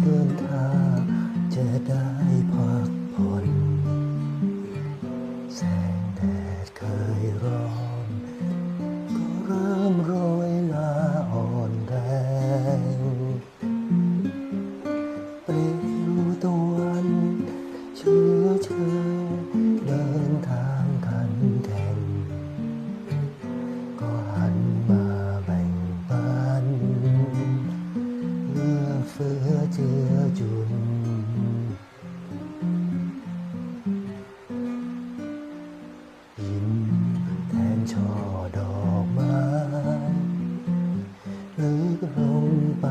เพื่นข้าจะได้ ช่อดอกไม้ลึกลงไป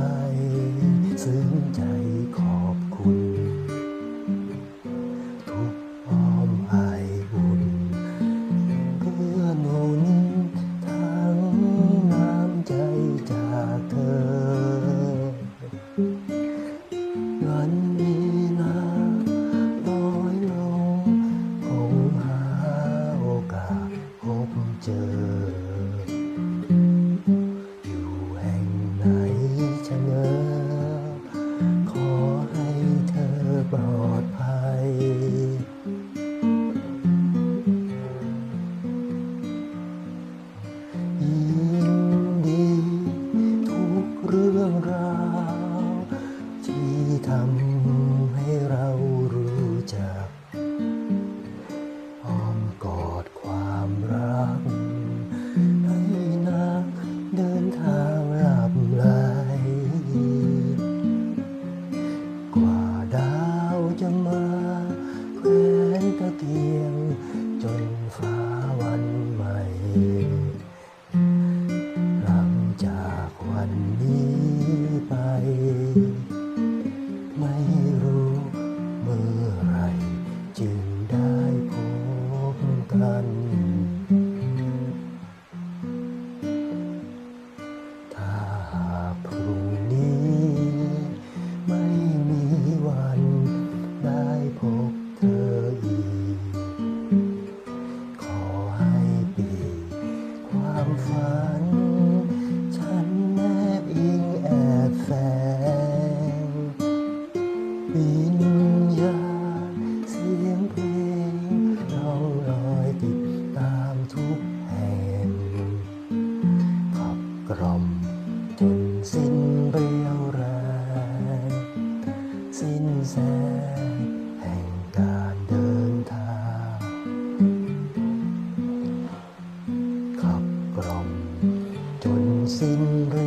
จะมาแขวนตะเกียง ฝัน ฉันแนบอิงแอบแฝงวิญญาณเสียงเพลงเราลอยติดตามทุก இன்பம்